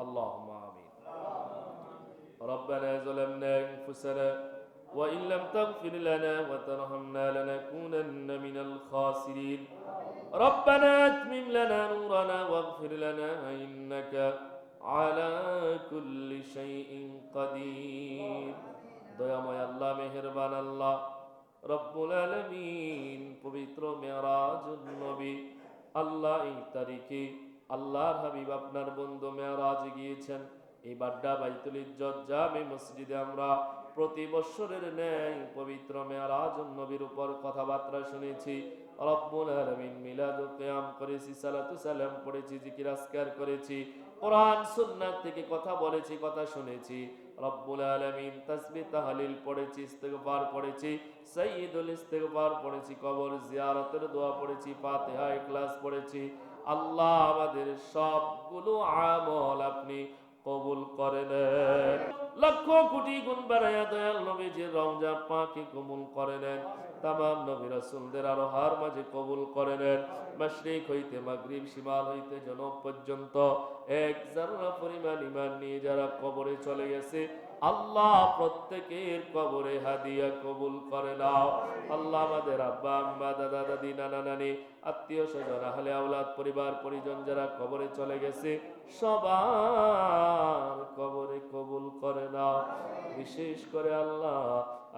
اللهم آمين ربنا ظلمنا أنفسنا وإن لم تغفر لنا وترحمنا لنكونن من الخاسرين ربنا أتمم لنا نورنا واغفر لنا إنك على كل شيء قدير দয়াময় আল্লাহ মেহেরবান আল্লাহ রব্বুল আলমিন পবিত্র মেয়ারাজ নবী আল্লাহ এই তারিখে আল্লাহর হাবিব আপনার বন্ধু মেয়ারাজ গিয়েছেন। এই বাড্ডা বাইতুল ইজ্জত জামে মসজিদে আমরা প্রতি বৎসরের ন্যায় পবিত্র মেয়ারাজ নবীর উপর কথাবার্তা শুনেছি। রব্বুল আলামিন মিলাদ কিয়াম করেছি, সালাতু সালাম পড়েছি, জিকির আজকার করেছি, কোরআন, সুন্নাত থেকে কথা বলেছি, কথা শুনেছি। রব্বুল আলামিন তাসবিহ তাহলিল পড়েছি, ইস্তেগফার পড়েছি, সাইয়্যিদুল ইস্তেগফার পড়েছি, কবর জিয়ারতের দোয়া পড়েছি, ফাতিহা, ইখলাস পড়েছি। আল্লাহ আমাদের সবগুলো আমল আপনি কবুল করে নেন লক্ষ কোটি গুণ বাড়াইয়া দয়াল রমজান পাকে কবুল করে নেন তামাম নবী রাসূলদের আরও হার মাঝে কবুল করে নেন হইতে মাগরিব, শিমাল হইতে জনক পর্যন্ত এক জাররা পরিমাণ ইমান নিয়ে যারা কবরে চলে গেছে আল্লাহ প্রত্যেকের কবরে হাদিয়া কবুল করে নাও। আল্লাহ আমাদের আব্বা, আম্মা, দাদা, দাদি, নানা, নানি, আত্মীয় স্বজন, আহলে, আওলাদ, পরিবার, পরিজন যারা কবরে চলে গেছে সবার কবরে কবুল করে নাও বিশেষ করে আল্লাহ,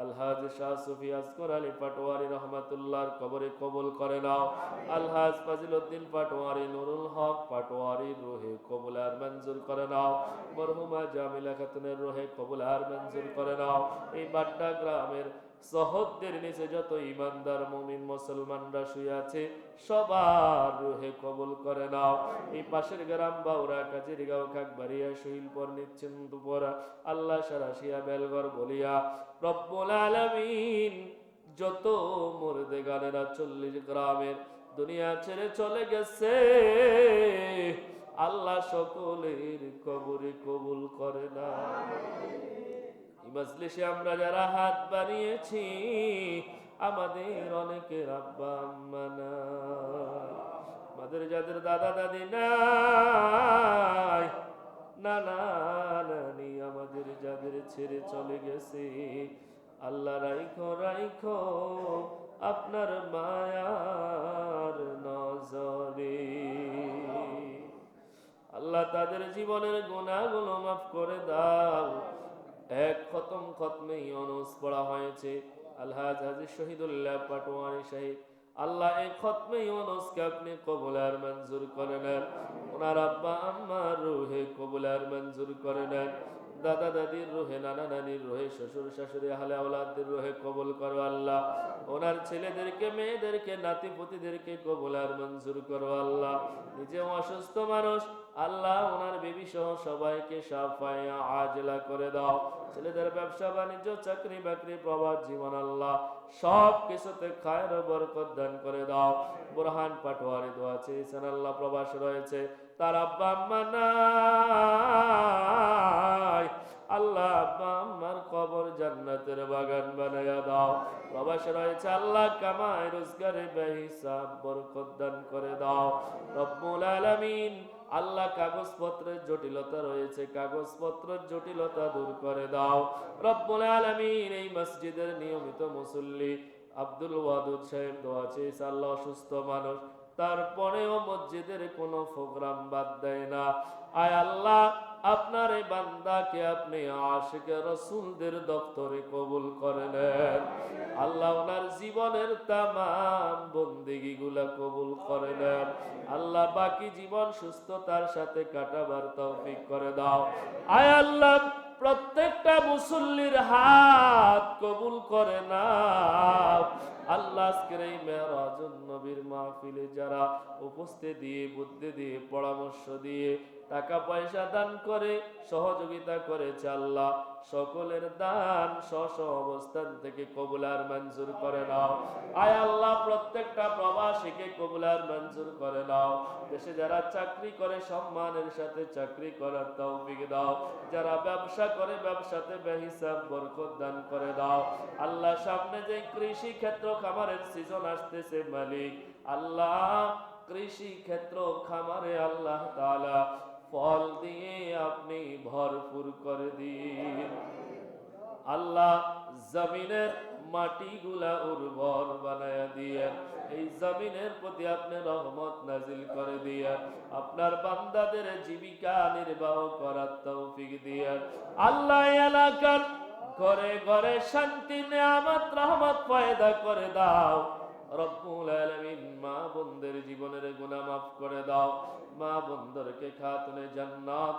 আলহাজ শাহ সুফি আসকর আলী পাটোয়ারি রহমাতুল্লাহর কবরে কবুল করে নাও আলহাজ পাটোয়ারি, নুরুল হক পাটোয়ারি রোহে কবুল আর মঞ্জুর করে নাও মরহুমা জামিলা খাতুনের রোহে কবুল আর মঞ্জুর করে নাও এই বাড্ডা গ্রামের সহদদের নিচে যত ইমানদার মুমিন মুসলমানরা শুয়ে আছে, সবার রুহে কবুল করে নাও। এই পাশের গ্রাম বাউরা কাজের কাজিরগাঁও কাকবাড়িয়া শৈলপর নিশ্চিন্তপুর, আল্লাহ সারাশিয়া বেলগর বলিয়া, রব্বুল আলামিন, যত মুর্দে গানেরা চল্লিশ গ্রামের দুনিয়া ছেড়ে চলে গেছে, আল্লাহ সকলের কবরে কবুল করে না মজলিসে আমরা যারা হাত বাড়িয়েছি, আমাদের অনেকের আব্বা, আম্মা নাই। আমাদের যাদের দাদা, দাদি নাই, নানা আমাদের যাদের ছেড়ে চলে গেছে। আল্লাহ রাইখো রাইখো, আপনার মায়ার নজরে। আল্লাহ তাদের জীবনের গুণাগুলো মাফ করে দাও। এক খতম খতমে ইউনুস পড়া হয়েছে। আলহাজ হাজি শহীদুল্লাহ পাটোয়ারি সাহেব, আল্লাহ এই খতমে ইউনুসকে আপনি কবুল আর মঞ্জুর করে নেন। ওনার আব্বা আম্মা রুহে কবুল আর মঞ্জুর করে নেন। দাদা দাদির রোহে নানা নানির রোহে শ্বশুর শাশুড়ি আহলে আওলাদদের রোহে কবুল করো আল্লাহ। ওনার ছেলেদেরকে, মেয়েদেরকে নাতি পুতিদেরকে কবুল আর মঞ্জুর করো আল্লাহ। নিজেও অসুস্থ মানুষ, আল্লাহ ওনার বেবি সহ সবাইকে সাফায়া আজলা করে দাও। ছেলেদের ব্যবসা, বাণিজ্য চাকরি বাকরি প্রবাদ জীবন আল্লাহ সব কিছুতে খায়ের বরকত দান করে দাও। বুরহান পাটোয়ারি দোয়া চেয়েছেন, আল্লাহ প্রবাস রয়েছে। তার আব্বা আল্লাহ কবর জান্নাতের বাগান বানায়া দাও। প্রবাস রয়েছে আল্লাহ কামায় রোজগারে বেহিসাব, বরকত দান করে দাও। রব্বুল আলামিন, আল্লাহ কাগজপত্রের জটিলতা রয়েছে, কাগজপত্রের জটিলতা দূর করে দাও। রব্বুল আলামিন, এই মসজিদের নিয়মিত মুসল্লি আব্দুল ওয়াদুদ সাহেব দোয়া চেয়েছে, আল্লাহ অসুস্থ মানুষ তারপরেও মসজিদের কোনো প্রোগ্রাম বাদ দেয় না। আয় আল্লাহ, আপনার এই বান্দাকে আপনি আশিকে রসুলদের দপ্তরে কবুল করে নেন। আল্লাহ ওনার জীবনের তামাম বন্দিগি গুলা কবুল করে নেন। আল্লাহ বাকি জীবন সুস্থতার সাথে কাটাবার তৌফিক করে দাও। আয় আল্লাহ, প্রত্যেকটা মুসল্লির হাত কবুল করে না আল্লাহ এই নবীর মাহফিলে যারা উপস্থিত দিয়ে, বুদ্ধি দিয়ে, পরামর্শ দিয়ে টাকা পয়সা দান করে, সহযোগিতা করেছে আল্লাহ, সকলের দান স্ব অবস্থান থেকে কবুলার মঞ্জুর করে নাও। আয় আল্লাহ, প্রত্যেকটা প্রবাসীকে কবুলার মঞ্জুর করে নাও। দেশে যারা চাকরি করে, সম্মানের সাথে চাকরি করার তৌফিক দাও। যারা ব্যবসা করে, ব্যবসাতে বেহিসাব, বরকত দান করে দাও। আল্লাহ সামনে যে কৃষি ক্ষেত্র, খামারের সিজন আসতেছে মালিক। আল্লাহ কৃষি ক্ষেত্র, খামারে আল্লাহ তাআলা ফল দিয়ে আপনি ভরপুর করে দিন। আল্লাহ জমিনের মাটিগুলা উর্বর বানায়া দিয়ে, এই জমিনের প্রতি আপনি রহমত নাজিল করে দিয়ে, আপনার বান্দাদের জীবিকা নির্বাহ করার তৌফিক দিয়ে। আল্লাহ এলাকার ঘরে ঘরে শান্তি, নেয়ামত, রহমত পয়দা করে দাও। রব্বুল আলামিন মা বোনদের জীবনের গুনাহ মাফ করে দাও। মা বোনদেরকে খাতুনে জান্নাত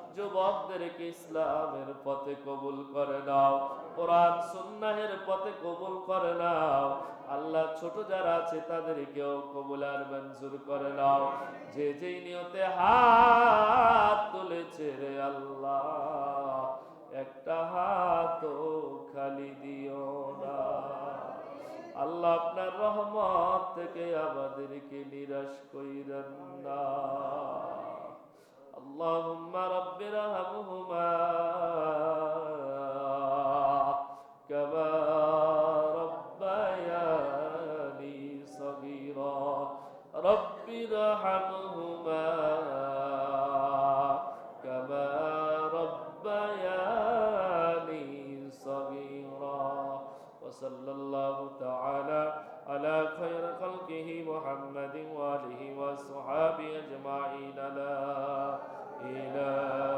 যুবকদেরকে ইসলামের পথে কবুল করে নাও, কোরআন সুন্নাহের পথে কবুল করে নাও। আল্লাহ ছোট যারা আছে তাদেরকেও কবুল আর মঞ্জুর করে নাও। যে যেই নিয়তে হাত তুলেছে রে আল্লাহ, একটা হাত খালি দিও না। আল্লাহ আপনার রহমত থেকে আমাদেরকে নিরাশ কইরেন না। اللهم رب ارحمهما كما ربياني صغيرا. رب ارحمهما كما ربياني صغيرا. وصلى الله تعالى على خير خلقه محمد وآله وصحابه أجمعين. لا إله